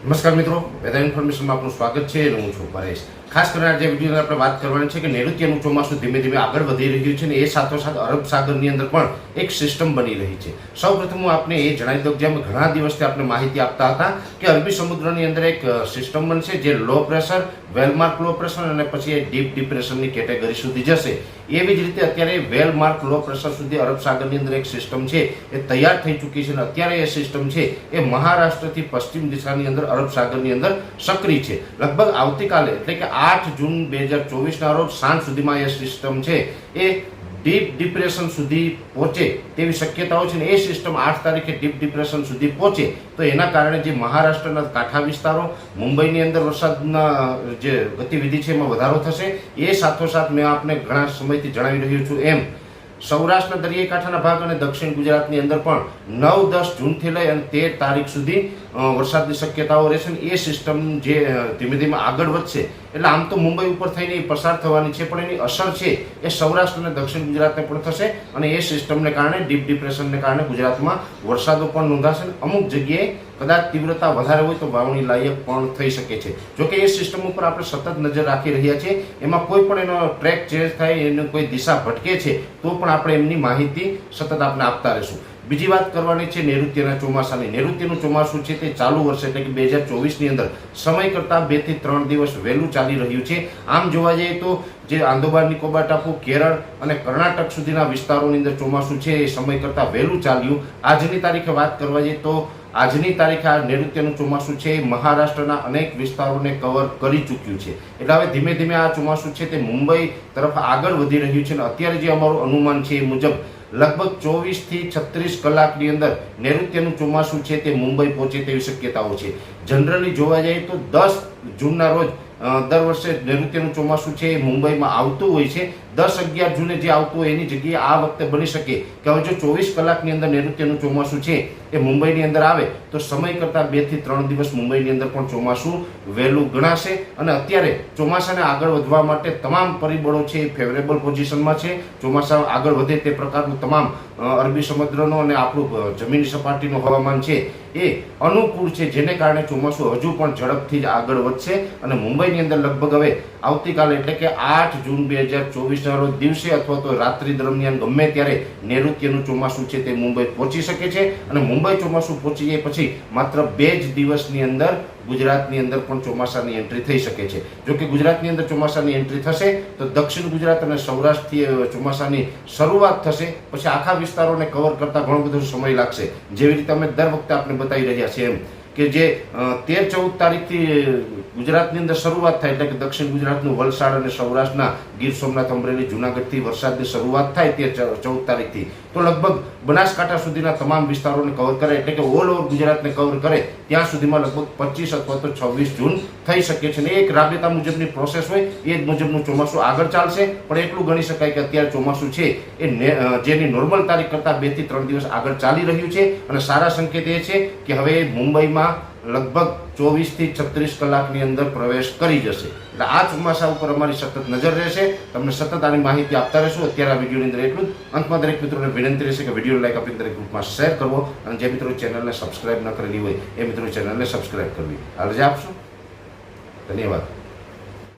નમસ્કાર મિત્રો, વેધર ઇન્ફોર્મેશનમાં આપનું સ્વાગત છે. અને હું છું પરેશ. ખાસ કરીને આજે વિડીયોની આપણે વાત કરવાની છે કે નૈઋત્યનું ચોમાસું ધીમે ધીમે આગળ વધી રહ્યું છે અને એ સાથોસાથ અરબ સાગરની અંદર પણ એક સિસ્ટમ બની રહી છે. સૌ પ્રથમ હું આપને એ જણાવી દઉં કે અમે ઘણા દિવસથી આપણે માહિતી આપતા હતા કે અરબી સમુદ્રની અંદર એક સિસ્ટમ બનશે જે low pressure well marked low pressure અને પછી એ ડીપ ડિપ્રેશનની કેટેગરી સુધી જશે. એવી જ રીતે અત્યારે વેલમાર્ક લો પ્રેશર સુધી અરબ સાગરની અંદર એક સિસ્ટમ છે, એ તૈયાર થઈ ચૂકી છે અને અત્યારે એ સિસ્ટમ છે એ મહારાષ્ટ્રથી પશ્ચિમ દિશાની અંદર અરબ સાગરની અંદર સક્રિય છે. લગભગ આવતીકાલે, એટલે કે આઠ જૂન બે હજાર ચોવીસના રોજ સાંજ સુધીમાં એ સિસ્ટમ છે. એ ડીપ ડિપ્રેશન સુધી પહોંચે તેવી શક્યતાઓ છે ને એ સિસ્ટમ આઠ તારીખે ડીપ ડિપ્રેશન સુધી પહોંચે. તો એના કારણે જે મહારાષ્ટ્રના કાંઠા વિસ્તારો, મુંબઈની અંદર વરસાદના જે ગતિવિધિ છે એમાં વધારો થશે. એ સાથોસાથ મેં આપને ઘણા સમયથી જણાવી રહ્યો છું એમ સૌરાષ્ટ્રના દરિયાકાંઠાના ભાગ અને દક્ષિણ ગુજરાતની અંદર પણ નવ દસ જૂનથી લઈ અને તેર તારીખ સુધી વરસાદની શક્યતાઓ રહેશે એ સિસ્ટમ જે ધીમે ધીમે આગળ વધશે એટલે આમ તો મુંબઈ ઉપર થઈને એ પસાર થવાની છે, પણ એની અસર છે એ સૌરાષ્ટ્ર અને દક્ષિણ ગુજરાતને પણ થશે અને એ સિસ્ટમને કારણે, ડીપ ડિપ્રેશનને કારણે ગુજરાતમાં વરસાદો પણ નોંધાશે અમુક જગ્યાએ કદાચ તીવ્રતા વધારે હોય તો વાવણી લાયક પણ થઈ શકે છે. જોકે એ સિસ્ટમ ઉપર આપણે સતત નજર રાખી રહ્યા છીએ, એમાં કોઈ પણ એનો ટ્રેક ચેન્જ થાય, એનો કોઈ દિશા ભટકે છે, તો પણ આપણે એમની માહિતી સતત આપણે આપતા રહીશું. બીજી વાત કરવાની છે નૈઋત્યના ચોમાસાની. નૈઋત્યનું ચોમાસું છે તે ચાલુ વર્ષ એટલે કે બે હજાર ચોવીસની અંદર. સમય કરતાં બેથી ત્રણ દિવસ વહેલું ચાલી રહ્યું છે. આમ જોવા જઈએ તો જે આંદોબાર નિકોબાર ટાપુ કેરળ અને કર્ણાટક સુધીના વિસ્તારોની અંદર ચોમાસું છે એ સમય કરતાં વહેલું ચાલ્યું. આજની તારીખે વાત કરવા જઈએ તો આજની તારીખે આ નૈઋત્યનું ચોમાસું છે મહારાષ્ટ્રના અનેક વિસ્તારોને કવર કરી ચૂક્યું છે. એટલે હવે ધીમે ધીમે આ ચોમાસું છે તે મુંબઈ તરફ આગળ વધી રહ્યું છે અને અત્યારે જે અમારું અનુમાન છે એ મુજબ લગભગ ચોવીસથી છત્રીસ કલાકની અંદર નૈઋત્યનું ચોમાસું છે તે મુંબઈ પહોંચે તેવી શક્યતાઓ છે. જનરલી જોવા જઈએ તો દસ જૂનના રોજ દર વર્ષે નૈઋત્યનું ચોમાસું છે એ મુંબઈમાં આવતું હોય છે. દસ અગિયાર જૂને જે આવતું હોય એની જગ્યાએ આ વખતે બની શકે કે હવે જો ચોવીસ કલાકની અંદર નૈઋત્યનું ચોમાસું છે, એ મુંબઈની અંદર આવે, તો સમય કરતાં બેથી ત્રણ દિવસ મુંબઈની અંદર પણ ચોમાસું વહેલું ગણાશે. અને અત્યારે ચોમાસાને આગળ વધવા માટે તમામ પરિબળો છે એ ફેવરેબલ પોઝિશનમાં છે. ચોમાસા આગળ વધે તે પ્રકારનું તમામ અરબી સમુદ્રનો અને આપણું જમીન સપાટીનું હવામાન છે એ અનુકૂળ છે, જેને કારણે ચોમાસું હજુ પણ ઝડપથી જ આગળ વધશે. અને મુંબઈની અંદર લગભગ હવે આવતીકાલે એટલે કે આઠ જૂન બે હજાર ચોવીસના રોજ દિવસે અથવા તો રાત્રિ દરમિયાન ગમે ત્યારે નૈઋત્યનું ચોમાસું છે તે મુંબઈ પહોંચી શકે છે અને મુંબઈ ચોમાસું પહોંચી જાય પછી માત્ર બે જ દિવસની અંદર ગુજરાતની અંદર પણ ચોમાસાની એન્ટ્રી થઈ શકે છે. જો કે ગુજરાતની અંદર ચોમાસાની એન્ટ્રી થશે, તો દક્ષિણ ગુજરાત અને સૌરાષ્ટ્રથી ચોમાસાની શરૂઆત થશે, પછી આખા વિસ્તારોને કવર કરતા ઘણો બધો સમય લાગશે. જેવી રીતે અમે દર વખતે આપણે બતાવી રહ્યા છીએ એમ. કે જે તેર ચૌદ તારીખથી ગુજરાતની અંદર શરૂઆત થાય, એટલે કે દક્ષિણ ગુજરાતનું વલસાડ અને સૌરાષ્ટ્રના ગીર સોમનાથ, અમરેલી, જુનાગઢથી વરસાદની શરૂઆત થાય તેર ચૌદ તારીખથી. તો લગભગ બનાસકાંઠા સુધીના તમામ વિસ્તારોને કવર કરે, એટલે કે ઓલ ઓવર ગુજરાતને કવર કરે, ત્યાં સુધીમાં લગભગ પચીસ અથવા તો છવ્વીસ જૂન થઈ શકે છે. ને એક રાબેતા મુજબની પ્રોસેસ હોય, એ જ મુજબનું ચોમાસું આગળ ચાલશે. પણ એટલું ગણી શકાય કે અત્યારે ચોમાસું છે, એ જેની નોર્મલ તારીખ કરતાં બેથી ત્રણ દિવસ આગળ ચાલી રહ્યું છે. અને સારા સંકેત એ છે કે હવે મુંબઈમાં લગભગ ચોવીસથી છત્રીસ કલાકની અંદર પ્રવેશ કરી જશે. એટલે આ ચોમાસા ઉપર અમારી સતત નજર રહેશે. તમને સતત આની માહિતી આપતા રહેશું. અત્યારે આ વિડીયોની અંદર એટલું જ. અંતમાં દરેક મિત્રોને વિનંતી રહેશે કે વીડિયો લાઈક આપીને દરેક ગ્રુપમાં શેર કરવો અને જે મિત્રો ચેનલને સબસ્ક્રાઈબ ન કરેલી હોય એ મિત્રો ચેનલને સબસ્ક્રાઇબ કરવી. રજા આપશો. ધન્યવાદ.